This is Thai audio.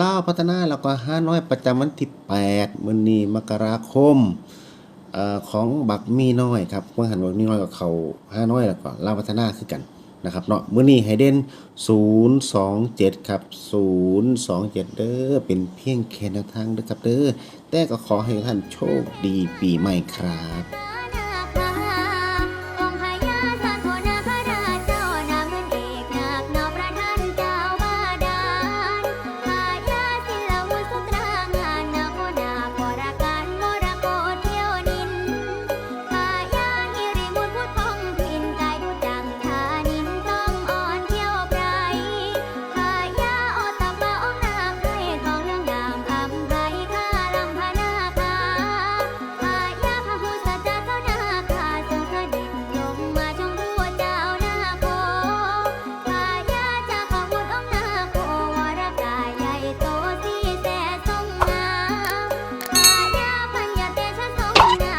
ล่าพัฒนาแล้วก็ห้าน้อยประจำวันที่8มื้อนี้มกราคมอของบักมีน้อยครับเมื่อหันบักมีน้อยกับเขาห้าน้อยแล้วก็ล่าพัฒนาคือกันนะครับเนาะมื้อนี้ให้เด่น027 ครับ 027 เด้อเป็นเพียงแค่แนวทางเด้อครับเด้อแต่ก็ขอให้ท่านโชคดีปีใหม่ครับ